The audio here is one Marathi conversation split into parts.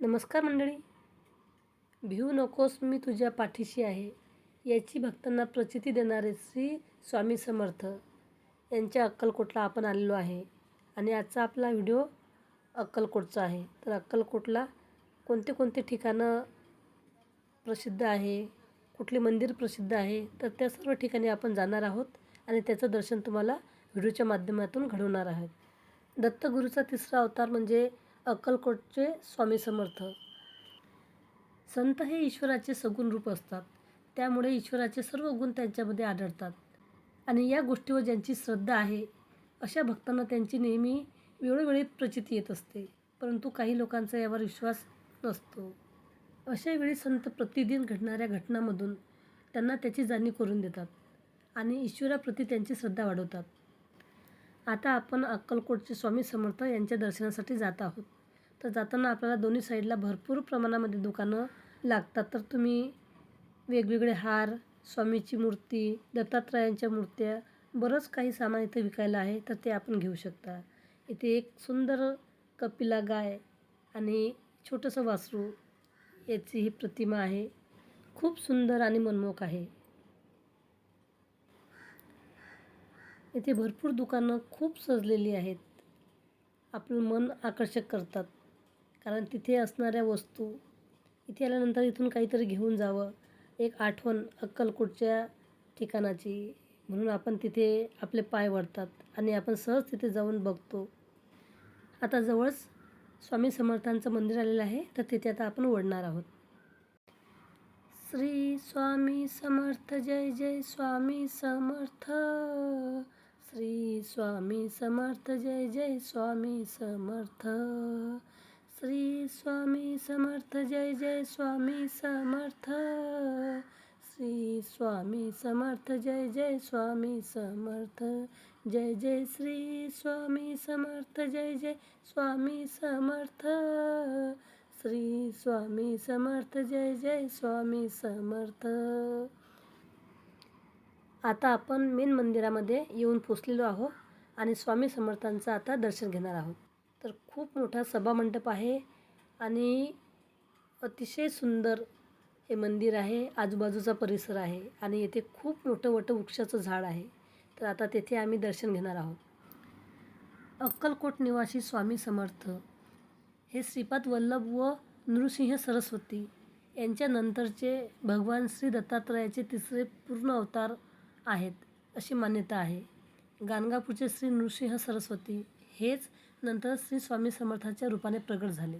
नमस्कार मंडळी. भिवू नकोस मी तुझ्या पाठीशी आहे. याची भक्तांना प्रचिती देणारे श्री स्वामी समर्थ यांच्या अक्कलकोटला आपण आलेलो आहे आणि आजचा आपला व्हिडिओ अक्कलकोटचा आहे. तर अक्कलकोटला कोणते कोणते ठिकाणं प्रसिद्ध आहे कुठले मंदिर प्रसिद्ध आहे तर त्या सर्व ठिकाणी आपण जाणार आहोत आणि त्याचं दर्शन तुम्हाला व्हिडिओच्या माध्यमातून घडवणार आहोत. दत्तगुरूचा तिसरा अवतार म्हणजे अक्कलकोटचे स्वामी समर्थ. संत हे ईश्वराचे सगुण रूप असतात. त्यामुळे ईश्वराचे सर्व गुण त्यांच्यामध्ये आढळतात. आणि या गोष्टीवर ज्यांची श्रद्धा आहे अशा भक्तांना त्यांची नेहमी वेळोवेळी प्रचिती येत असते. परंतु काही लोकांचा यावर विश्वास नसतो. अशा वेळी संत प्रतिदिन घडणाऱ्या घटनांमधून त्यांना त्याची जाणीव करून देतात आणि ईश्वराप्रती त्यांची श्रद्धा वाढवतात. आता आपण अक्कलकोटचे स्वामी समर्थ यांच्या दर्शनासाठी जात आहोत. तर जाताना आपल्याला दोन्ही साईडला भरपूर प्रमाणामध्ये दुकानं लागतात. तर तुम्ही वेगवेगळे हार स्वामीची मूर्ती दत्तात्रयांच्या मूर्त्या बरंच काही सामान इथं विकायला आहे तर ते आपण घेऊ शकता. इथे एक सुंदर कपिला गाय आणि छोटंसं वासरू याची ही प्रतिमा आहे. खूप सुंदर आणि मनमोहक आहे. इथे भरपूर दुकानं खूप सजलेली आहेत. आपलं मन आकर्षक करतात. कारण तिथे असणाऱ्या वस्तू इथे आल्यानंतर इथून काहीतरी घेऊन जावं एक आठवण अक्कलकोटच्या ठिकाणाची. म्हणून आपण तिथे आपले पाय वाढतात आणि आपण सहज तिथे जाऊन बघतो. आता जवळच स्वामी समर्थांचं मंदिर आलेलं आहे तर तिथे आता आपण ओढणार आहोत. श्री स्वामी समर्थ जय जय स्वामी समर्थ. श्री स्वामी समर्थ जय जय स्वामी समर्थ. श्री स्वामी समर्थ जय जय स्वामी समर्थ. श्री स्वामी समर्थ जय जय स्वामी समर्थ. जय जय श्री स्वामी समर्थ जय जय स्वामी समर्थ. श्री स्वामी समर्थ जय जय स्वामी समर्थ. आता आपण मेन मंदिरामध्ये येऊन पोचलेलो आहोत आणि स्वामी समर्थांचं आता दर्शन घेणार आहोत. तर खूप मोठा सभामंडप आहे आणि अतिशय सुंदर हे मंदिर आहे. आजूबाजूचा परिसर आहे आणि येथे खूप मोठं वटवृक्षाचं झाड आहे. तर आता तेथे आम्ही दर्शन घेणार आहोत. अक्कलकोट निवासी स्वामी समर्थ हे श्रीपाद वल्लभ व नृसिंह सरस्वती यांच्यानंतरचे भगवान श्री दत्तात्रयाचे तिसरे पूर्ण अवतार आहेत अशी मान्यता आहे. गाणगापूरचे श्री नृसिंह सरस्वती हेच नंतर श्री स्वामी समर्थाच्या रूपाने प्रगट झाले.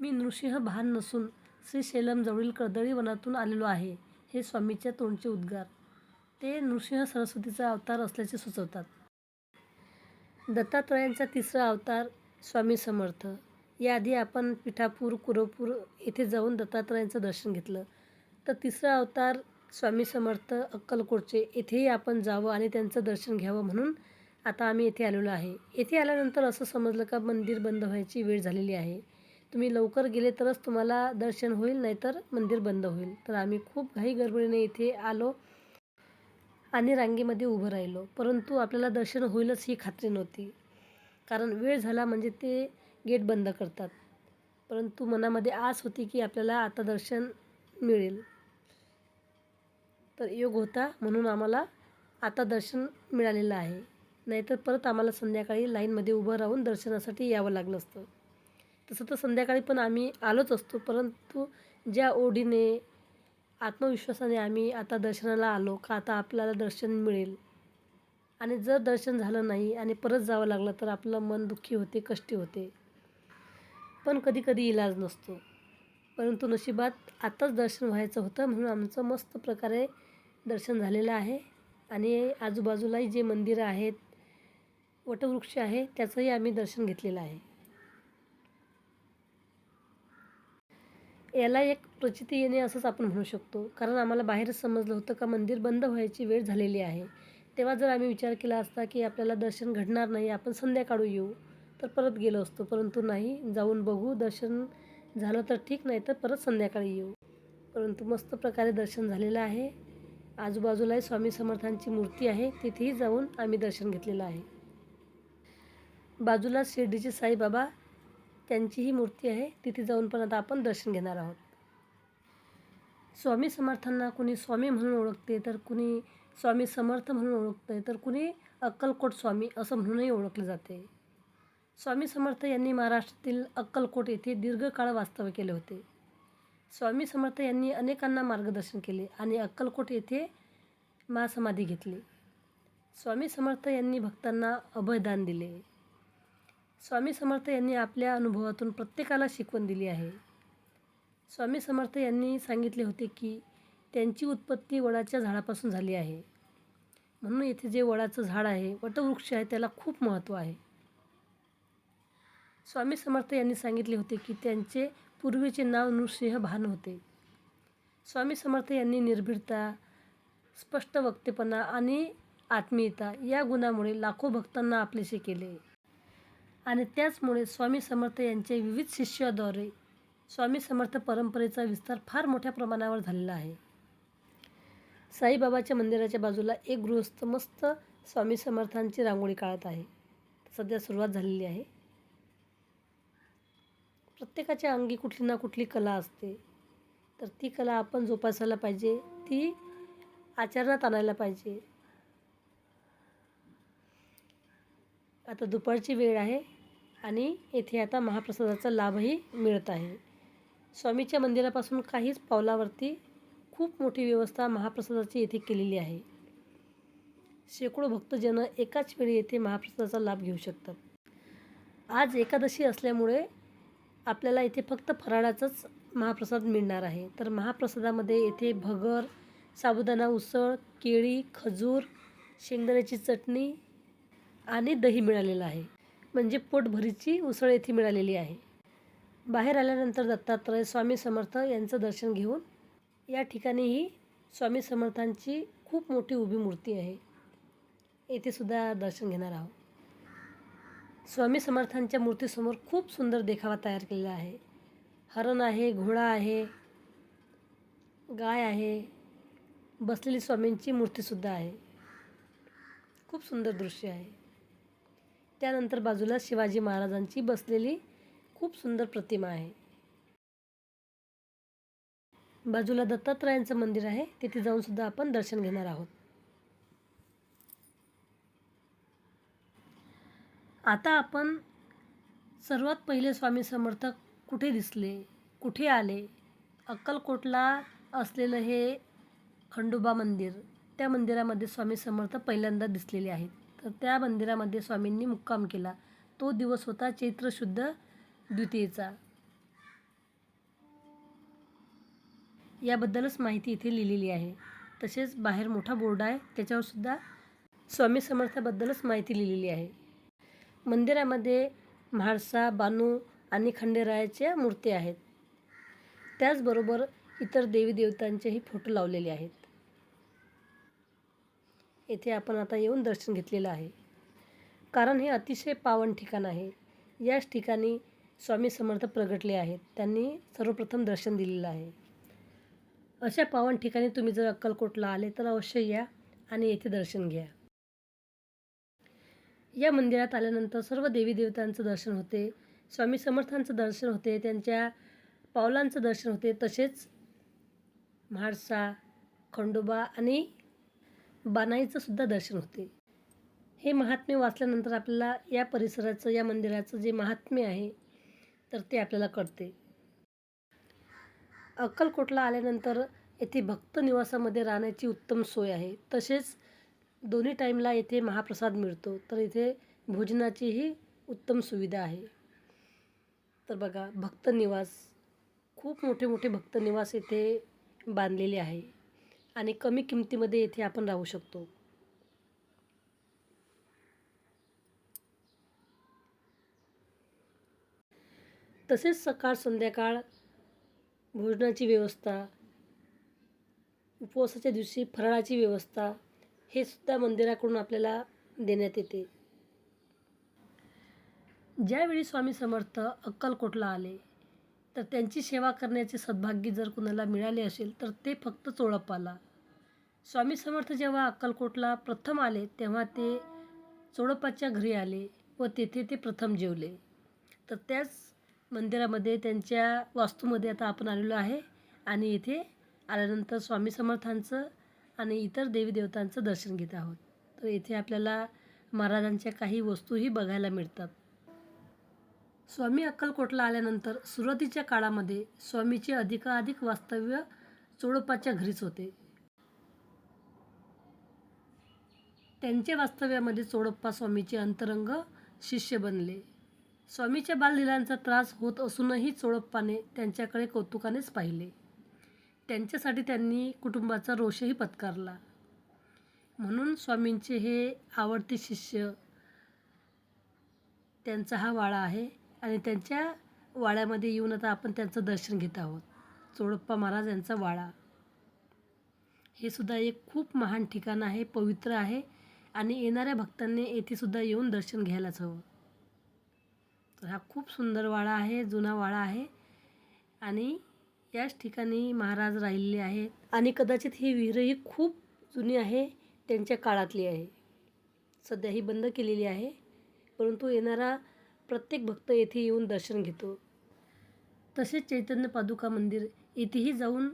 मी नृसिंह भान नसून श्रीशैलमजवळील कर्दळी वनातून आलेलो आहे हे स्वामीच्या तोंडचे उद्गार. ते नृसिंह सरस्वतीचा अवतार असल्याचे सुचवतात. दत्तात्रयांचा तिसरा अवतार स्वामी समर्थ. याआधी आपण पिठापूर कुरवपूर येथे जाऊन दत्तात्रयांचं दर्शन घेतलं. तर तिसरा अवतार स्वामी समर्थ अक्कलकोटचे. येथेही आपण जावं आणि त्यांचं दर्शन घ्यावं म्हणून आता आम्ही येथे आलेलो आहे. येथे आल्यानंतर असं समजलं का मंदिर बंद व्हायची वेळ झालेली आहे. तुम्ही लवकर गेले तरच तुम्हाला दर्शन होईल नाहीतर मंदिर बंद होईल. तर आम्ही खूप घाई गडबडीने इथे आलो आणि रांगेमध्ये उभं राहिलो. परंतु आपल्याला दर्शन होईलच ही खात्री नव्हती. कारण वेळ झाला म्हणजे ते गेट बंद करतात. परंतु मनामध्ये आस होती की आपल्याला आता दर्शन मिळेल. तर योग होता म्हणून आम्हाला आता दर्शन मिळालेलं आहे. नाहीतर परत आम्हाला संध्याकाळी लाईनमध्ये उभं राहून दर्शनासाठी यावं लागलं असतं. तसं तर संध्याकाळी पण आम्ही आलोच असतो परंतु ज्या ओढीने आत्मविश्वासाने आम्ही आता दर्शनाला आलो का आता आपल्याला दर्शन मिळेल? आणि जर दर्शन झालं नाही आणि परत जावं लागलं तर आपलं मन दुःखी होते कष्टी होते. पण कधी कधी इलाज नसतो. परंतु नशिबात आताच दर्शन व्हायचं होतं म्हणून आमचं मस्त प्रकारे दर्शन झालेलं आहे. आणि आजूबाजूलाही जे मंदिरं आहेत वटवृक्ष आहे त्याचंही आम्ही दर्शन घेतलेलं आहे. याला एक प्रचिती येणे असंच आपण म्हणू शकतो. कारण आम्हाला बाहेरच समजलं होतं का मंदिर बंद व्हायची वेळ झालेली आहे. तेव्हा जर आम्ही विचार केला असता की आपल्याला दर्शन घडणार नाही आपण संध्याकाळू येऊ तर परत गेलो असतो. परंतु नाही जाऊन बघू दर्शन झालं तर ठीक नाही तर परत संध्याकाळी येऊ. परंतु मस्त प्रकारे दर्शन झालेलं आहे. आजूबाजूलाही स्वामी समर्थांची मूर्ती आहे तिथेही जाऊन आम्ही दर्शन घेतलेलं आहे. बाजूला शिर्डीचे साईबाबा त्यांची ही मूर्ती आहे. तिथे जाऊन पण आता आपण दर्शन घेणार आहोत. स्वामी समर्थांना कुणी स्वामी म्हणून ओळखते तर कुणी स्वामी समर्थ म्हणून ओळखते तर कुणी अक्कलकोट स्वामी असं म्हणूनही ओळखले जाते. स्वामी समर्थ यांनी महाराष्ट्रातील अक्कलकोट येथे दीर्घकाळ वास्तव्य केले होते. स्वामी समर्थ यांनी अनेकांना मार्गदर्शन केले आणि अक्कलकोट येथे महासमाधी घेतली. स्वामी समर्थ यांनी भक्तांना अभयदान दिले. स्वामी समर्थ यांनी आपल्या अनुभवातून प्रत्येकाला शिकवण दिली आहे. स्वामी समर्थ यांनी सांगितले होते की त्यांची उत्पत्ती वडाच्या झाडापासून झाली आहे. म्हणून येथे जे वडाचं झाड आहे वटवृक्ष आहे त्याला खूप महत्त्व आहे. स्वामी समर्थ यांनी सांगितले होते की त्यांचे पूर्वीचे नाव नृसिंह भान होते. स्वामी समर्थ यांनी निर्भीडता स्पष्ट वक्तेपणा आणि आत्मीयता या गुणामुळे लाखो भक्तांना आपलेसे केले. आणि त्याचमुळे स्वामी समर्थ यांचे विविध शिष्याद्वारे स्वामी समर्थ परंपरेचा विस्तार फार मोठ्या प्रमाणावर झालेला आहे. साईबाबाच्या मंदिराच्या बाजूला एक गृहस्थ मस्त स्वामी समर्थांची रांगोळी काढत आहे. सध्या सुरुवात झालेली आहे. प्रत्येकाच्या अंगी कुठली ना कुठली कला असते. तर ती कला आपण जोपासायला पाहिजे ती आचरणात आणायला पाहिजे. आता दुपारची वेळ आहे. आणि येथे आता महाप्रसादाचा लाभही मिळत आहे. स्वामीच्या मंदिरापासून काहीच पावलावरती खूप मोठी व्यवस्था महाप्रसादाची येथे केलेली आहे. शेकडो भक्तजन एकाच वेळी येथे महाप्रसादाचा लाभ घेऊ शकतात. आज एकादशी असल्यामुळे आपल्याला इथे फक्त फराळाचाच महाप्रसाद मिळणार आहे. तर महाप्रसादामध्ये येथे भगर साबुदाणा उसळ केळी खजूर शेंगदाण्याची चटणी आणि दही मिळालेलं आहे. म्हणजे पोटभरीची उसळ येथे मिळालेली आहे. बाहेर आल्यानंतर दत्तात्रय स्वामी समर्थ यांचं दर्शन घेऊन या ठिकाणीही स्वामी समर्थांची खूप मोठी उभी मूर्ती आहे. येथे सुद्धा दर्शन घेणार आहोत. स्वामी समर्थांच्या मूर्तीसमोर खूप सुंदर देखावा तयार केलेला आहे. हरण आहे घोडा आहे गाय आहे बसलेली स्वामींची मूर्तीसुद्धा आहे. खूप सुंदर दृश्य आहे. त्यानंतर बाजूला शिवाजी महाराजांची बसलेली खूप सुंदर प्रतिमा आहे. बाजूला दत्तात्रयांचं मंदिर आहे. तिथे जाऊन सुद्धा आपण दर्शन घेणार आहोत. आता आपण सर्वात पहिले स्वामी समर्थक कुठे दिसले? कुठे आले? अक्कलकोटला असलेलं हे खंडोबा मंदिर त्या मंदिरामध्ये स्वामी समर्थ पहिल्यांदा दिसलेले आहेत. तर त्या मंदिरामध्ये स्वामींनी मुक्काम केला. तो दिवस होता चैत्र शुद्ध द्वितीयेचा. याबद्दलच माहिती इथे लिहिलेली आहे. तसेच बाहेर मोठा बोर्ड आहे त्याच्यावर सुद्धा स्वामी समर्थाबद्दलच माहिती लिहिलेली आहे. मंदिरामध्ये म्हाळसा बानू आणि खंडेरायाच्या मूर्ती आहेत. त्याचबरोबर इतर देवी देवतांचेही फोटो लावलेले आहेत. येथे आपण आता येऊन दर्शन घेतलेलं आहे. कारण हे अतिशय पावन ठिकाण आहे. याच ठिकाणी स्वामी समर्थ प्रगटले आहेत. त्यांनी सर्वप्रथम दर्शन दिलेलं आहे. अशा पावन ठिकाणी तुम्ही जर अक्कलकोटला आले तर अवश्य या आणि येथे दर्शन घ्या. या मंदिरात आल्यानंतर सर्व देवी देवतांचं दर्शन होते. स्वामी समर्थांचं दर्शन होते. त्यांच्या पावलांचं दर्शन होते. तसेच म्हाळसा खंडोबा आणि बानाईचं सुद्धा दर्शन होते. हे महात्म्य वाचल्यानंतर आपल्याला या परिसराचं या मंदिराचं जे महात्म्य आहे तर ते आपल्याला कळते. अक्कलकोटला आल्यानंतर येथे भक्त निवासामध्ये राहण्याची उत्तम सोय आहे. तसेच दोन्ही टाईमला येथे महाप्रसाद मिळतो. तर इथे भोजनाचीही उत्तम सुविधा आहे. तर बघा भक्त निवास खूप मोठे मोठे भक्त निवास येथे बांधलेले आहे. आणि कमी किमतीमध्ये येथे आपण राहू शकतो. तसेच सकाळ संध्याकाळ भोजनाची व्यवस्था उपवासाच्या दिवशी फराळाची व्यवस्था हे सुद्धा मंदिराकडून आपल्याला देण्यात येते. ज्यावेळी स्वामी समर्थ अक्कलकोटला आले तर त्यांची सेवा करण्याचे सद्भाग्य जर कुणाला मिळाले असेल तर ते फक्त चोळप्पाला. स्वामी समर्थ जेव्हा अक्कलकोटला प्रथम आले तेव्हा ते चोडोपाच्या घरी आले व तेथे ते प्रथम जेवले. तर त्याच मंदिरामध्ये त्यांच्या वास्तूमध्ये आता आपण आलेलो आहे आणि इथे आल्यानंतर स्वामी समर्थांचं आणि इतर देवी देवतांचं दर्शन घेत आहोत. तर इथे आपल्याला महाराजांच्या काही वस्तूही बघायला मिळतात. स्वामी अक्कलकोटला आल्यानंतर सुरुवातीच्या काळामध्ये स्वामीचे अधिकाधिक वास्तव्य चोडोपाच्या घरीच होते. त्यांच्या वास्तव्यामध्ये चोडप्पा स्वामीचे अंतरंग शिष्य बनले. स्वामीच्या बाललीलांचा त्रास होत असूनही चोडप्पाने त्यांच्याकडे कौतुकानेच पाहिले. त्यांच्यासाठी त्यांनी कुटुंबाचा रोषही पत्कारला. म्हणून स्वामींचे हे आवडते शिष्य त्यांचा हा वाळा आहे आणि त्यांच्या वाड्यामध्ये येऊन आता आपण त्यांचं दर्शन घेत आहोत. चोडप्पा महाराज यांचा वाडा. हे सुद्धा एक खूप महान ठिकाण आहे पवित्र आहे. आणि येणाऱ्या भक्तांनी येथेसुद्धा येऊन दर्शन घ्यायलाच हवं. तर हा खूप सुंदर वाडा आहे जुना वाडा आहे. आणि याच ठिकाणी महाराज राहिलेले आहेत. आणि कदाचित ही विहीरही खूप जुनी आहे त्यांच्या काळातली आहे. सध्या ही बंद केलेली आहे परंतु येणारा प्रत्येक भक्त येथे येऊन दर्शन घेतो. तसेच चैतन्य पादुका मंदिर येथेही जाऊन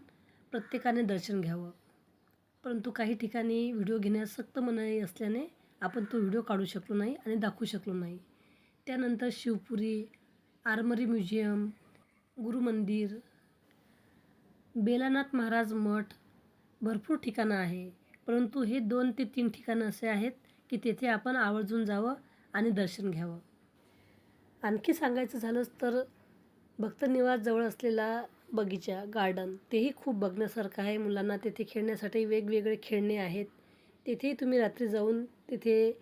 प्रत्येकाने दर्शन घ्यावं. परंतु काही ठिकाणी व्हिडिओ घेण्यास सक्त मनाई असल्याने आपण तो व्हिडिओ काढू शकलो नाही आणि दाखवू शकलो नाही. त्यानंतर शिवपुरी आरमरी म्युझियम गुरुमंदिर बेलानाथ महाराज मठ भरपूर ठिकाणं आहे. परंतु हे दोन ते तीन ठिकाणं असे आहेत की तेथे आपण आवर्जून जावं आणि दर्शन घ्यावं. आणखी सांगायचं झालंच तर भक्तनिवास जवळ असलेला बगीचा गार्डन तेही खूप बघण्यासारखं आहे मुलांना. तेथे खेळण्यासाठी वेगवेगळे खेळणे आहेत. तेथेही तुम्ही रात्री जाऊन तिथे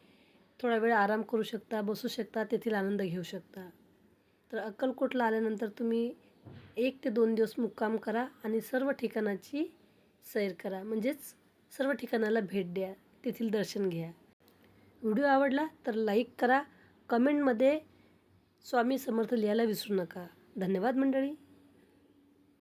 थोडा वेळ आराम करू शकता बसू शकता तेथील आनंद घेऊ शकता. तर अक्कलकोटला आल्यानंतर तुम्ही एक ते दोन दिवस मुक्काम करा आणि सर्व ठिकाणाची सैर करा. म्हणजेच सर्व ठिकाणाला भेट द्या. तेथील दर्शन घ्या. व्हिडिओ आवडला तर लाईक करा. कमेंटमध्ये स्वामी समर्थ लिहायला विसरू नका. धन्यवाद मंडळी.